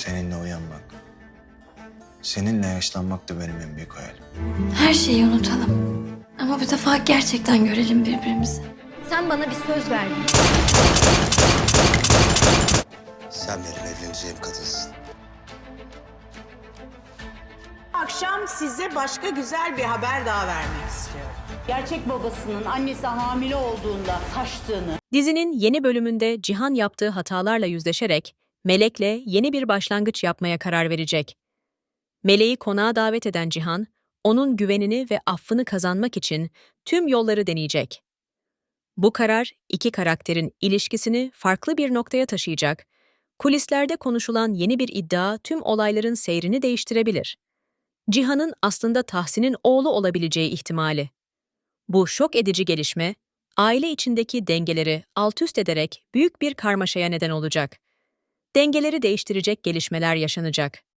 Seninle uyanmak. Seninle yaşlanmak da benim en büyük hayalim. Her şeyi unutalım. Ama bu defa gerçekten görelim birbirimizi. Sen bana bir söz verdin. Sen benim evleneceğim kadınsın. Akşam size başka güzel bir haber daha vermek istiyorum. gerçek babasının annesi hamile olduğunda kaçtığını Dizinin yeni bölümünde Cihan yaptığı hatalarla yüzleşerek Melek'le yeni bir başlangıç yapmaya karar verecek. Meleği konağa davet eden Cihan, onun güvenini ve affını kazanmak için tüm yolları deneyecek. Bu karar iki karakterin ilişkisini farklı bir noktaya taşıyacak. Kulislerde konuşulan yeni bir iddia tüm olayların seyrini değiştirebilir. Cihan'ın aslında Tahsin'in oğlu olabileceği ihtimali. Bu şok edici gelişme, aile içindeki dengeleri alt üst ederek büyük bir karmaşaya neden olacak. Dengeleri değiştirecek gelişmeler yaşanacak.